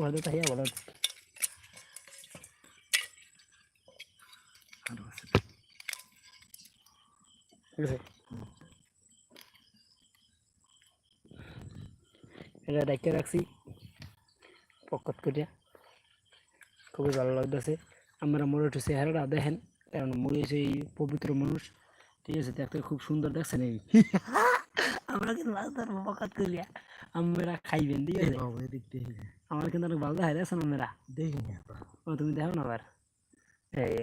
ভালো তাই বলো ঠিক আছে এটা দেখতে রাখছি পকত করিয়া খুবই ভালো লাগতেছে। আমরা মনে হচ্ছে চেহারাটা দেখেন, কারণ হচ্ছে এই পবিত্র মানুষ। ঠিক আছে, দেখতে খুব সুন্দর দেখছেন এই। আমরা কিন্তু মাছ ধরবো পকত করিয়া আমরা খাইবেন ঠিক আছে? আমার কিন্তু অনেক ভালো দেখা দেখছেন আমরা? দেখি ও তুমি দেখো না আবার? এই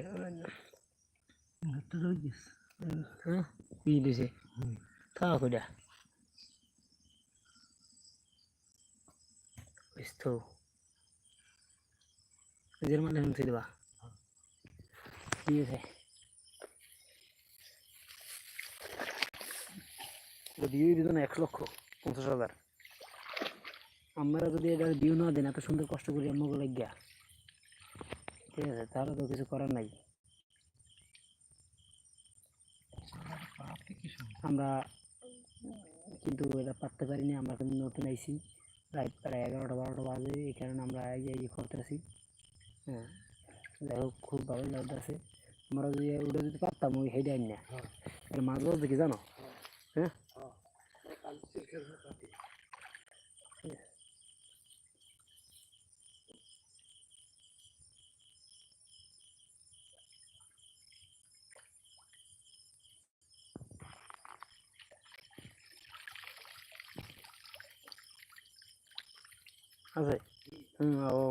হ্যাঁ? কি দিছে? খাওয়া মানে দেবা ঠিক আছে দিত না এক লক্ষ পঞ্চাশ হাজার। আমরা যদি এটা ভিউ না দেন এত সুন্দর কষ্ট করি আমাকে লাগিয়া। ঠিক আছে তাহলে তো কিছু করার নাই। আমরা কিন্তু এটা পারতে পারিনি আমরা কিন্তু নতুন আইছি। রাত প্রায় এগারোটা বারোটা বাজে এই কারণে আমরা এই যে করতেছি হ্যাঁ যাই হোক খুব ভালো লাগতেছে আমরা যদি ওটা যদি পারতাম ওই হেডে আনি না। মাছ ধরতে কি জানো? হ্যাঁ। আছে হুম ও।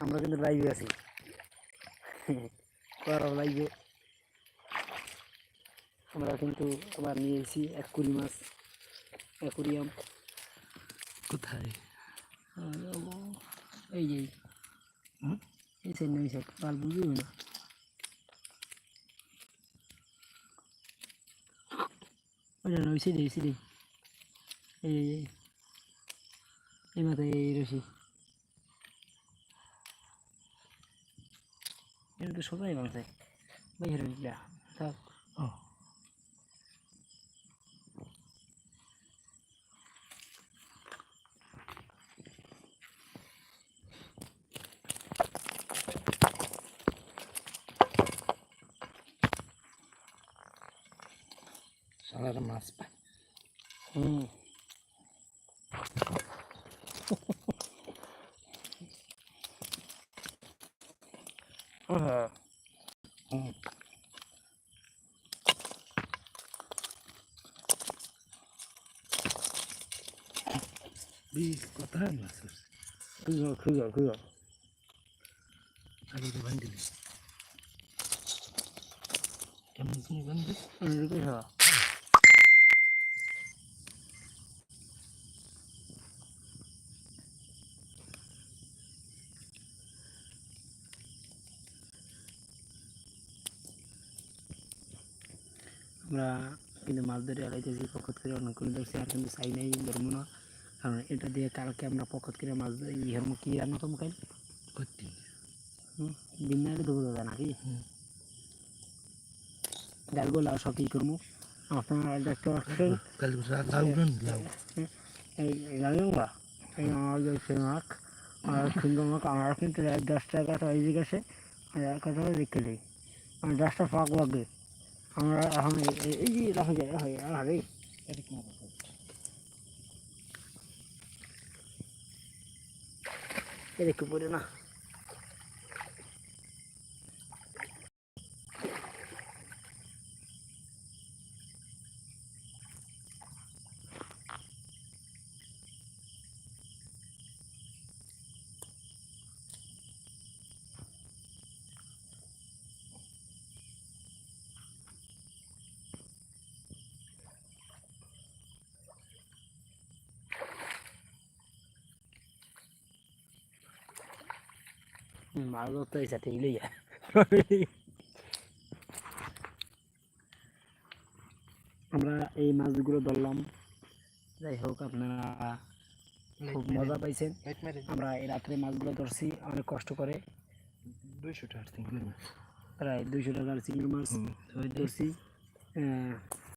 আমরা কিন্তু লাইভে আছি। করার লাইভে আমরা কিন্তু আবার নিয়ে এসেছি অ্যাকুরি মাছ অ্যাকুরিয়াম কোথায়? এই যে? এই সাইড না এই সাইড পাল বুঝিও না? ওইটা না ওই সাইডে ওই সাইডে এই এই এই এই মাথায় এই রশি এটা তো সবাই মাথায় সারা মাছ পায় হুম হ্যাঁ হুম বিশ কোথায় মাছ আছে খুঁজো খুঁজো খুঁজো আগে তো বান্ধিলি কেমন তুমি বান্ধি রুপে খাওয়া আমরা কিন্তু মাছ ধরে আড়াইতেছি করে অনেক করে ধরছি আর কিন্তু চাই নাই ধরবো না। কারণ এটা দিয়ে কালকে আমরা পকত করে মাছ ইয়ের মুখ কি রান্না বিন্যারে দেবো দাদা নাকি? লাউ সব করব। আপনারা দেখতে পাচ্ছেন? আমাদের আর মাক আমরা কিন্তু এক দশ টাকা তৈরি গেছে আর এক কথা রেখে দিই আর দশটা ফাঁক লাগে আমরা এখন এই- যে রাখা যায় যায় আরে পড়ে না মাছ ধরতে হয়েছে ঠিকই যায় আমরা এই মাছগুলো ধরলাম যাই হোক আপনারা খুব মজা পাইছেন আমরা এই রাত্রে মাছগুলো ধরছি অনেক কষ্ট করে দুইশো টাকার চিংড়ি মাছ প্রায় দুইশো টাকার চিংড়ি মাছ ধরছি আহ,